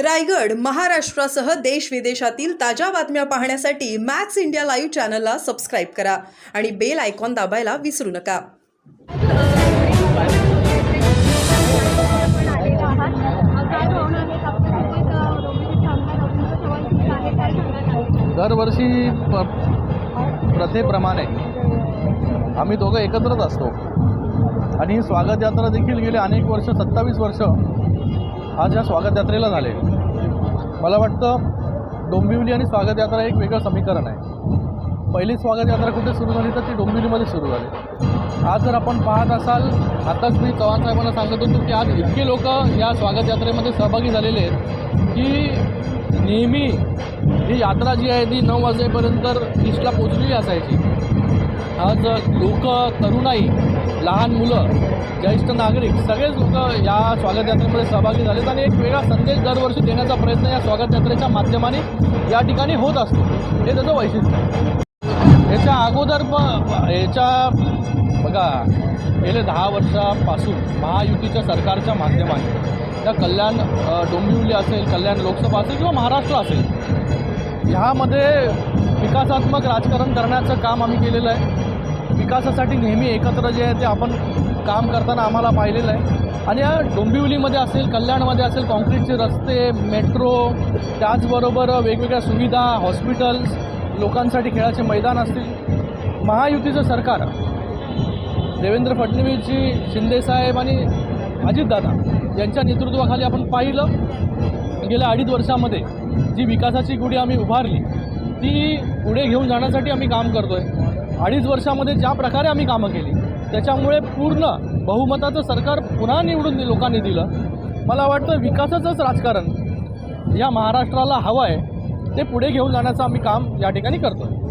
रायगड महाराष्ट्रासह देश विदेशातील ताज्या बातम्या पाहण्यासाठी मॅक्स इंडिया लाईव्ह चॅनलला सबस्क्राईब करा आणि बेल आयकॉन दाबायला विसरू नका. दरवर्षी प प्रथेप्रमाणे आम्ही दोघं एकत्रच असतो. आणि स्वागत यात्रा देखील गेले अनेक वर्ष सत्तावीस वर्ष आज या स्वागत यात्रेला झाले मला वाटतं डोंबिवली आणि स्वागत यात्रा एक वेगळं समीकरण आहे. पहिली स्वागत यात्रा कुठे सुरू झाली तर ती डोंबिवलीमध्ये सुरू झाली. आज जर आपण पाहत असाल आताच मी चव्हाण साहेबांना सांगत होतो की आज इतके लोक या स्वागत यात्रेमध्ये सहभागी झालेले आहेत की नेहमी ही यात्रा जी आहे ती नऊ वाजेपर्यंत इस्टला पोचलेली असायची. आज लोक तरुणाई लहान मुलं ज्येष्ठ नागरिक सगळेच लोक या स्वागत यात्रेमध्ये सहभागी झालेत आणि एक वेगळा संदेश दरवर्षी देण्याचा प्रयत्न या स्वागत यात्रेच्या माध्यमाने या ठिकाणी होत असतो. हे त्याचं वैशिष्ट्य आहे. याच्या अगोदर प याच्या बघा गेले दहा वर्षापासून महायुतीच्या सरकारच्या माध्यमाने त्या कल्याण डोंबिवली असेल कल्याण लोकसभा असेल किंवा महाराष्ट्र असेल ह्यामध्ये विकासात्मक राजकारण करण्याचं काम आम्ही केलेलं आहे. विकासासाठी नेहमी एकत्र जे आहे ते आपण काम करताना आम्हाला पाहिलेलं आहे. आणि या डोंबिवलीमध्ये असेल कल्याणमध्ये असेल कॉन्क्रीटचे रस्ते मेट्रो त्याचबरोबर वेगवेगळ्या सुविधा हॉस्पिटल्स लोकांसाठी खेळाचे मैदान असतील. महायुतीचं सरकार देवेंद्र फडणवीसजी शिंदेसाहेब आणि अजितदादा यांच्या नेतृत्वाखाली आपण पाहिलं. गेल्या अडीच वर्षामध्ये जी विकासाची गुढी आम्ही उभारली ती पुढे घेऊन जाण्यासाठी आम्ही काम करतो आहे अडीच वर्षामध्ये ज्या प्रकारे आम्ही कामं केली त्याच्यामुळे पूर्ण बहुमताचं सरकार पुन्हा निवडून लोकांनी दिलं. मला वाटतं विकासाचंच राजकारण या महाराष्ट्राला हवं आहे ते पुढे घेऊन जाण्याचं आम्ही काम या ठिकाणी करतो आहे